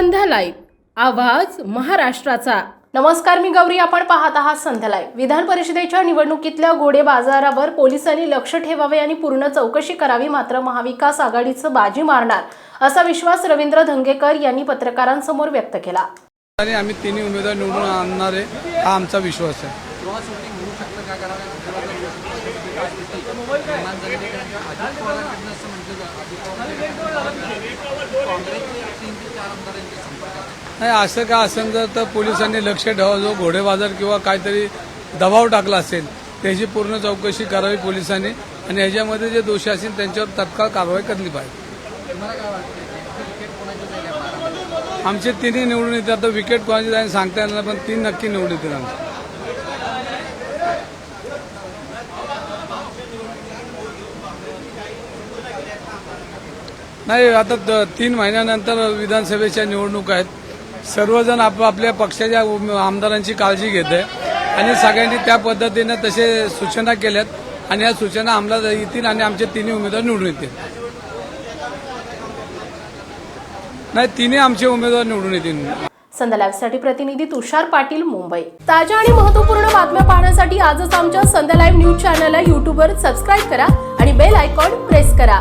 संध्या live. आवाज महाराष्ट्राचा. नमस्कार मी गौरी. आपण पाहत आहात संध्या लाईव्ह. विधान परिषदेच्या निवडणुकीतल्या घोडे बाजारावर पोलिसांनी लक्ष ठेवावे आणि पूर्ण चौकशी करावी मात्र महाविकास आघाडीचं बाजी मारणार असा विश्वास रवींद्र धंगेकर यांनी पत्रकारांसमोर व्यक्त केला. आणि आम्ही तिन्ही उमेदवार निवडून आणणार आहे हा आमचा विश्वास आहे. नाही असं का असेल जर तर पोलिसांनी लक्ष ठेवावं जो घोडे बाजार किंवा काहीतरी दबाव टाकला असेल त्याची पूर्ण चौकशी करावी पोलिसांनी आणि ह्याच्यामध्ये जे दोषी असतील त्यांच्यावर तत्काळ कारवाई करली पाहिजे. आमचे तिन्ही निवडून येते आता विकेट कोणाची जाईल सांगता येणार पण तीन नक्की निवडून येतील आमचे. नाही आता तीन महिन्यानंतर विधानसभेच्या निवडणूक आहेत. सर्वजण आपापल्या पक्षाच्या आमदारांची काळजी घेत आहे. आणि सगळ्यांनी त्या पद्धतीनं तसे सूचना केल्यात. आणि या सूचना अंमलात येतील आणि आमचे तिन्ही उमेदवार निवडून येतील. नाही तिन्ही आमचे उमेदवार निवडून येतील. संध्या साठी प्रतिनिधी तुषार पाटील मुंबई. ताज्या आणि महत्त्वपूर्ण बातम्या पाहण्यासाठी आजच आमच्या संध्या लाईव्ह न्यूज चॅनलला युट्यूबवर सबस्क्राईब करा आणि बेल आयकॉन प्रेस करा.